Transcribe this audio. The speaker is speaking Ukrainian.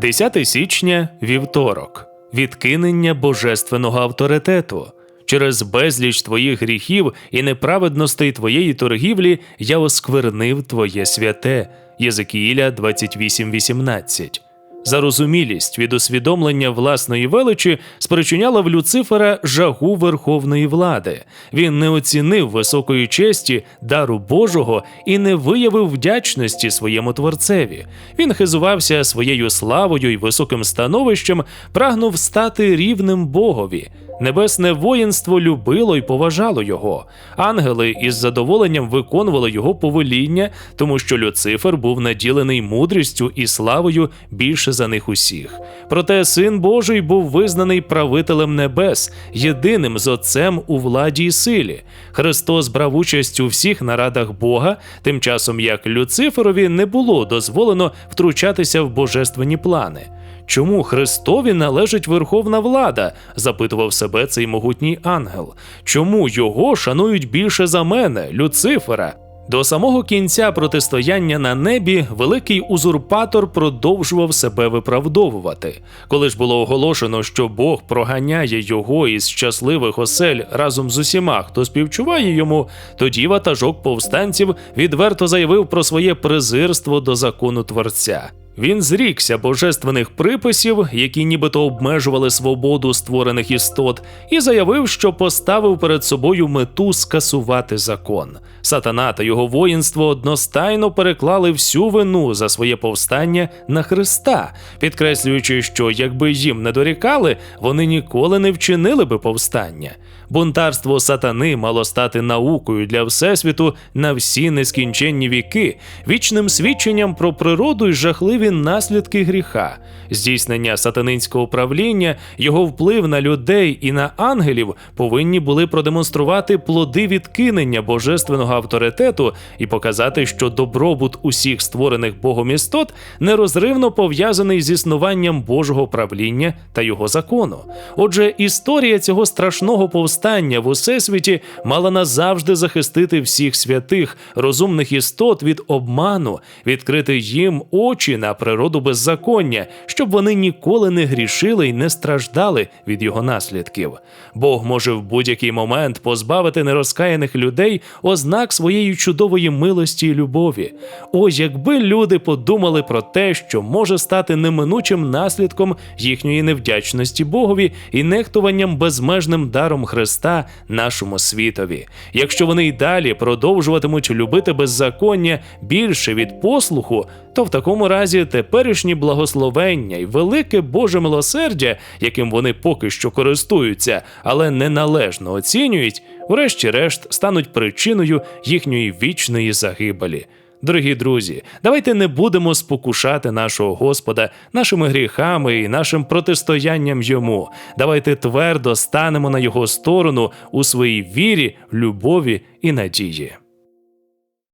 10 січня вівторок. Відкинення божественного авторитету. Через безліч твоїх гріхів і неправедностей твоєї торгівлі я осквернив твоє святе. Єзекіїля 28.18. Зарозумілість від усвідомлення власної величі спричиняла в Люцифера жагу верховної влади. Він не оцінив високої честі, дару Божого і не виявив вдячності своєму творцеві. Він хизувався своєю славою і високим становищем, прагнув стати рівним Богові. Небесне воїнство любило і поважало його. Ангели із задоволенням виконували його повеління, тому що Люцифер був наділений мудрістю і славою більше за них усіх. Проте син Божий був визнаний правителем небес, єдиним з отцем у владі і силі. Христос брав участь у всіх нарадах Бога, тим часом як Люциферові не було дозволено втручатися в божественні плани. Чому Христові належить верховна влада? запитував себе цей могутній ангел. Чому його шанують більше за мене, Люцифера? До самого кінця протистояння на небі великий узурпатор продовжував себе виправдовувати. Коли ж було оголошено, що Бог проганяє його із щасливих осель разом з усіма, хто співчуває йому, тоді ватажок повстанців відверто заявив про своє презирство до закону Творця. Він зрікся божественних приписів, які нібито обмежували свободу створених істот, і заявив, що поставив перед собою мету скасувати закон. Сатана та його воїнство одностайно переклали всю вину за своє повстання на Христа, підкреслюючи, що якби їм не дорікали, вони ніколи не вчинили би повстання. Бунтарство сатани мало стати наукою для всесвіту на всі нескінченні віки, вічним свідченням про природу і жахливі наслідки гріха, здійснення сатанинського правління, його вплив на людей і на ангелів повинні були продемонструвати плоди відкинення божественного авторитету і показати, що добробут усіх створених Богом істот нерозривно пов'язаний з існуванням Божого правління та його закону. Отже, історія цього страшного повстання в усесвіті мала назавжди захистити всіх святих, розумних істот від обману, відкрити їм очі на природу беззаконня, щоб вони ніколи не грішили й не страждали від його наслідків. Бог може в будь-який момент позбавити нерозкаяних людей ознак своєї чудової милості і любові. О, якби люди подумали про те, що може стати неминучим наслідком їхньої невдячності Богові і нехтуванням безмежним даром Христа нашому світові. Якщо вони й далі продовжуватимуть любити беззаконня більше від послуху, то в такому разі теперішні благословення і велике Боже милосердя, яким вони поки що користуються, але неналежно оцінюють, врешті-решт стануть причиною їхньої вічної загибелі. Дорогі друзі, давайте не будемо спокушати нашого Господа нашими гріхами і нашим протистоянням йому. Давайте твердо станемо на його сторону у своїй вірі, любові і надії.